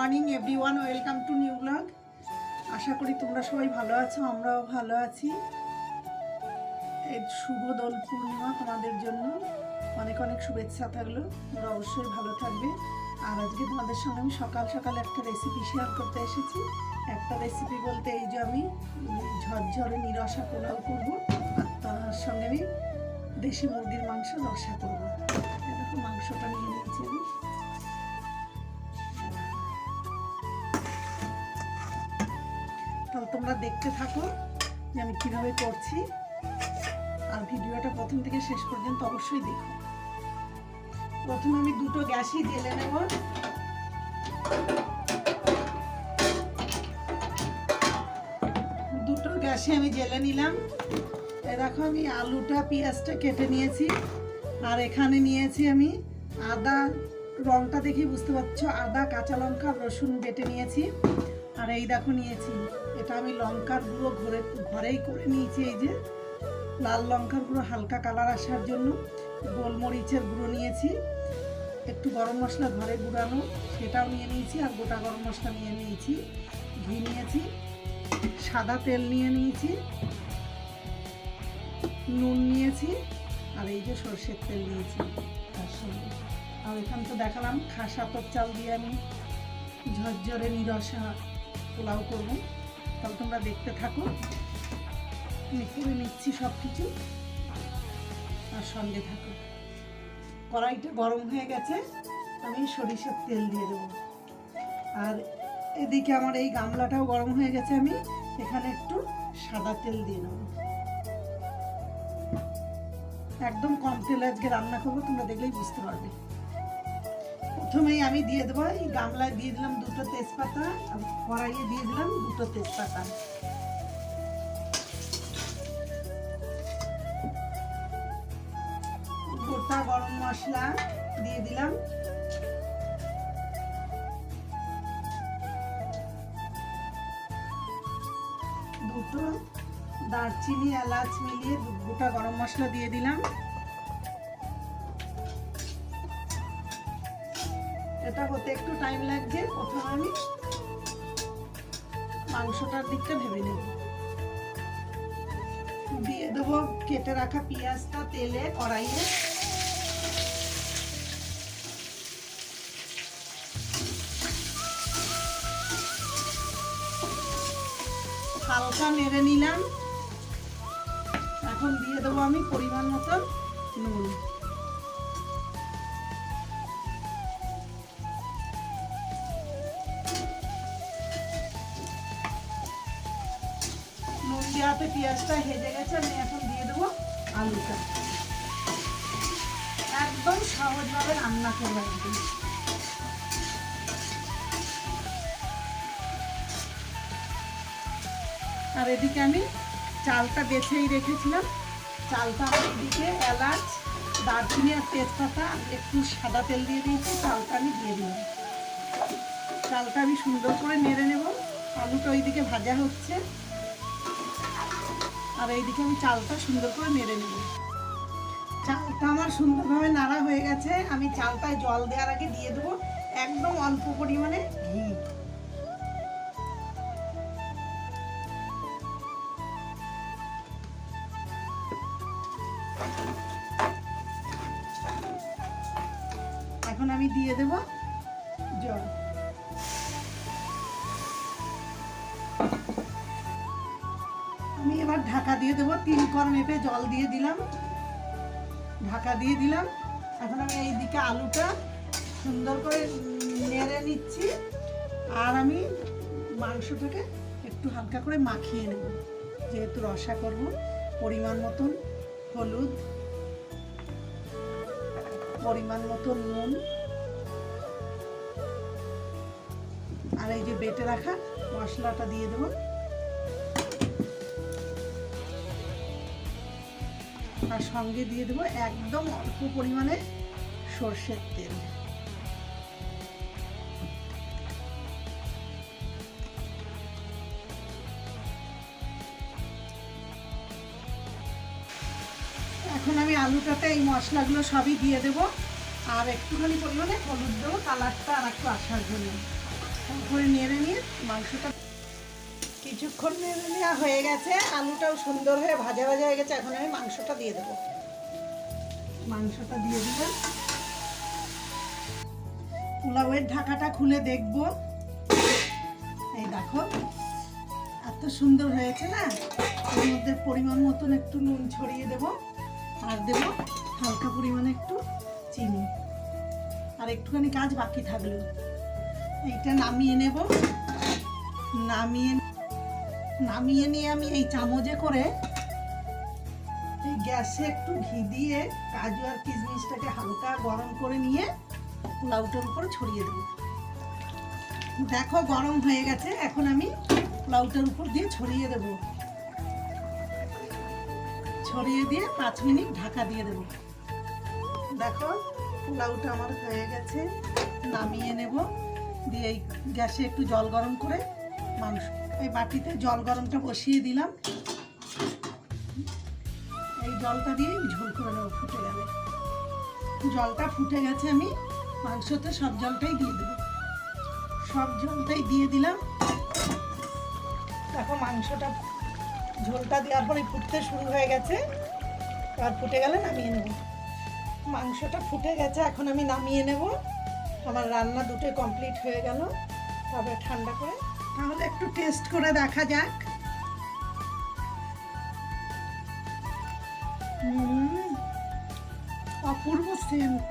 Morning everyone welcome to new blog আশা করি তোমরা সবাই ভালো আছো, আমরাও ভালো আছি। এই শুভ দোল পূর্ণিমা তোমাদের জন্য। অনেক অনেক শুভেচ্ছা থাকল, তোমরা অবশ্যই ভালো থাকবে। আর আজকে তোমাদের সঙ্গে আমি সকাল সকাল একটা রেসিপি শেয়ার করতে এসেছি। একটা রেসিপি বলতে এই যে আমি ঝরঝরে নিরসা পোলাও করব, আর তার সঙ্গে আমি দেশি মুরগির মাংস রসা করব। দেখো মাংসটা নিয়ে নিয়েছি আমি। তোমরা দেখতে থাকো যে আমি কীভাবে করছি। আর ভিডিওটা প্রথম থেকে শেষ পর্যন্ত অবশ্যই দেখো। প্রথমে আমি দুটো গ্যাসই জেলে নেব। দুটো গ্যাসে আমি জেলে নিলাম। দেখো আমি আলুটা, পেঁয়াজটা কেটে নিয়েছি। আর এখানে নিয়েছি আমি আদা। রংটা দেখে বুঝতে পারছ, আদা, কাঁচা লঙ্কা, রসুন বেটে নিয়েছি। এই দেখো নিয়েছি, এটা আমি লঙ্কার গুঁড়ো ঘরে, ঘরেই করে নিয়েছি এই যে। লাল লঙ্কার গুঁড়ো, হালকা কালার আসার জন্য গোলমরিচের গুঁড়ো নিয়েছি। একটু গরম মশলা ঘরে গুঁড়ানো, সেটাও নিয়ে নিয়েছি আর গোটা গরম মশলা নিয়ে নিয়েছি। ঘি নিয়েছি, সাদা তেল নিয়ে নিয়েছি, নুন নিয়েছি আর এই যে সর্ষের তেল নিয়েছি তার সঙ্গে। আর এখান তো দেখালাম, খাসা তোর চাল দিয়ে আমি ঝরঝরে নিরসা পোলাও করব। তাহলে তোমরা দেখতে থাকো। আমি করে নিচ্ছি সব কিছু আর সঙ্গে থাকো। কড়াইটা গরম হয়ে গেছে। আমি সরিষার তেল দিয়ে দেবো। আর এদিকে আমার এই গামলাটাও গরম হয়ে গেছে। আমি এখানে একটু সাদা তেল দিয়ে নেব একদম কম তেলে আজকে রান্না করব, তোমরা দেখলেই বুঝতে পারবে। প্রথমেই আমি দিয়ে দেবো, এই গামলায় দিয়ে দিলাম দুটো তেজপাতা কড়াইয়ে দিয়ে দিলাম দুটো তেজপাতা। গোটা গরম মশলা দিয়ে দিলাম। দুটো দারচিনি, এলাচ মিলিয়ে গোটা গরম মশলা দিয়ে দিলাম। এটা হতে একটু টাইম লাগছে, প্রথমে আমি মাংসটার দিকটা ভেবে নেব। দিয়ে দেবো কেটে রাখা পেঁয়াজটা তেলে কড়াইয়ে। হালকা নেড়ে নিলাম। এখন দিয়ে দেবো আমি পরিমাণ মতন নুন। দেওয়াতে পেঁয়াজটা হেজে গেছে, আমি এখন দিয়ে দেবো আলুটা। একদম সহজভাবে রান্না করব একদম আর এদিকে আমি চালটা বেছেই রেখেছিলাম। চালটা এদিকে, এলাচ, দারচিনি আর তেজপাতা, একটু সাদা তেল দিয়ে দিয়েছি, চালটা আমি দিয়ে দিলাম। চালটা আমি সুন্দর করে নেড়ে নেব। আলুটা ওইদিকে ভাজা হচ্ছে। আর এইদিকে আমি চালটা সুন্দর করে নেড়ে নেব। চালটা আমার সুন্দরভাবে নাড়া হয়ে গেছে। আমি চালটায় জল দেওয়ার আগে দিয়ে দেবো একদম অল্প পরিমাণে ঘি। এখন আমি দিয়ে দেব জল। ঢাকা দিয়ে দেবো, তিন কর মেপে জল দিয়ে দিলাম। ঢাকা দিয়ে দিলাম। এখন আমি এই দিকে আলুটা সুন্দর করে নেড়ে নিচ্ছি। আর আমি মাংসটাকে একটু হালকা করে মাখিয়ে নেব, যেহেতু রসা করব, পরিমাণ মতন হলুদ, পরিমাণ মতো নুন। আর এই যে বেটে রাখা মশলাটা দিয়ে দেবো। আর সঙ্গে দিয়ে দেবো একদম অল্প পরিমাণে সর্ষের তেল। এখন আমি আলুটাতে এই মশলাগুলো সবই দিয়ে দেবো, আর একটুখানি পরিমাণে হলুদ দেবো, কালারটা আর একটু আসার জন্য। তারপরে নেড়ে নিয়ে মাংসটা কিছুক্ষণ নেওয়া হয়ে গেছে। আলুটাও সুন্দর হয়ে ভাজা ভাজা হয়ে গেছে। এখন আমি মাংসটা দিয়ে দেবো। মাংসটা দিয়ে দিলাম। পোলাওয়ের ঢাকাটা খুলে দেখব। এই দেখো, এত সুন্দর হয়েছে না? এর মধ্যে পরিমাণ মতন একটু নুন ছড়িয়ে দেব। আর দেব হালকা পরিমাণে একটু চিনি। আর একটুখানি কাজ বাকি থাকল। এইটা নামিয়ে নেব। নামিয়ে নামিয়ে নিয়ে আমি এই চামচে করে এই গ্যাসে একটু ঘি দিয়ে কাজু আর কিশমিশটাকে হালকা গরম করে নিয়ে পোলাওটার উপরে ছড়িয়ে দেবো। দেখো গরম হয়ে গেছে, এখন আমি পোলাওটার উপর দিয়ে ছড়িয়ে দেব। ছড়িয়ে দিয়ে পাঁচ মিনিট ঢাকা দিয়ে দেব। দেখো পোলাওটা আমার হয়ে গেছে, নামিয়ে নেব। দিয়ে এই গ্যাসে একটু জল গরম করে মাংস এই বাটিতে জল গরমটা বসিয়ে দিলাম। এই জলটা দিয়ে ঝোল করে নেব, ফুটে গেলে। জলটা ফুটে গেছে আমি, মাংসতে সব জলটাই দিয়ে দেবো। সব জলটাই দিয়ে দিলাম। দেখো মাংসটা, ঝোলটা দেওয়ার পরে ফুটতে শুরু হয়ে গেছে। আর ফুটে গেলে নামিয়ে নেব। মাংসটা ফুটে গেছে, এখন আমি নামিয়ে নেব। আমার রান্না দুটোই কমপ্লিট হয়ে গেল। তবে ঠান্ডা করে তাহলে একটু টেস্ট করে দেখা যাক। অপূর্ব সেন্ট